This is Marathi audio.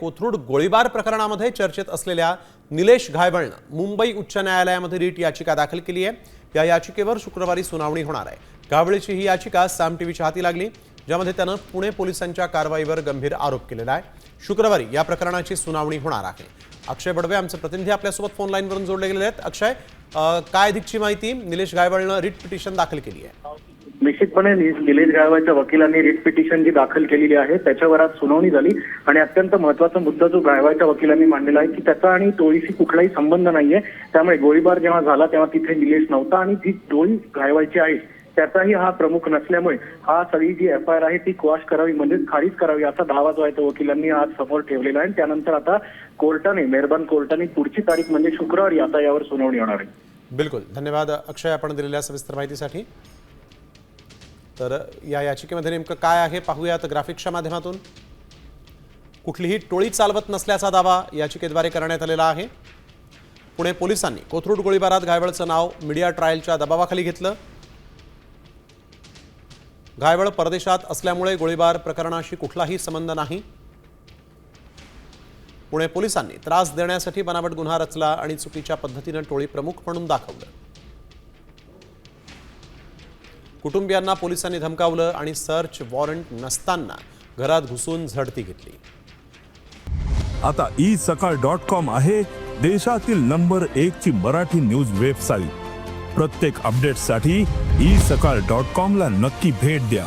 कोथरूड गोळीबार प्रकरणामध्ये चर्चेत असलेल्या निलेश घायबळनं मुंबई उच्च न्यायालयामध्ये रीट याचिका दाखल केली आहे. या याचिकेवर शुक्रवारी सुनावणी होणार आहे. घावळेची ही याचिका साम टीव्हीच्या हाती लागली ज्यामध्ये त्यानं पुणे पोलिसांच्या कारवाईवर गंभीर आरोप केलेला आहे. शुक्रवारी या प्रकरणाची सुनावणी होणार आहे. अक्षय बडवे आमचे प्रतिनिधी आपल्यासोबत फोन लाईनवरून जोडले गेलेले आहेत. अक्षय काय अधिकची माहिती? निलेश गायबळनं रीट पिटिशन दाखल केली आहे. निश्चितपणे निलेश गायवाच्या वकिलांनी रिट पिटिशन जी दाखल केलेली आहे त्याच्यावर आज सुनावणी झाली. आणि अत्यंत महत्त्वाचा मुद्दा जो गायवाच्या वकिलांनी मांडलेला आहे की त्याचा आणि टोळीशी कुठलाही संबंध नाहीये. त्यामुळे गोळीबार जेव्हा झाला तेव्हा तिथे निलेश नव्हता. आणि जी टोळी गायवायची आहे त्याचाही हा प्रमुख नसल्यामुळे हा सगळी जी एफ आय आर आहे ती क्वाश करावी म्हणजेच खारीज करावी असा दावा जो आहे तो वकिलांनी आज समोर ठेवलेला आहे. त्यानंतर आता कोर्टाने मेहरबान कोर्टाने पुढची तारीख म्हणजे शुक्रवारी आता यावर सुनावणी होणार आहे. बिलकुल. धन्यवाद अक्षय आपण दिलेल्या सविस्तर माहितीसाठी. तर या याचिकेमध्ये नेमकं काय आहे पाहूयात ग्राफिक्सच्या माध्यमातून. कुठलीही टोळी चालवत नसल्याचा दावा याचिकेद्वारे करण्यात आलेला आहे. पुणे पोलिसांनी कोथरूड गोळीबारात घायवळचं नाव मीडिया ट्रायलच्या दबावाखाली घेतलं. घायवळ परदेशात असल्यामुळे गोळीबार प्रकरणाशी कुठलाही संबंध नाही. पुणे पोलिसांनी त्रास देण्यासाठी बनावट गुन्हा रचला आणि चुकीच्या पद्धतीनं टोळी प्रमुख म्हणून दाखवलं. कुटुंबियांना पोलिसांनी धमकावलं आणि सर्च वॉरंट नसताना घरात घुसून झडती घेतली. आता ई सकाळ डॉट कॉम आहे देशातील नंबर एक ची मराठी न्यूज वेबसाईट. प्रत्येक अपडेटसाठी ई सकाळ डॉट कॉम ला नक्की भेट द्या.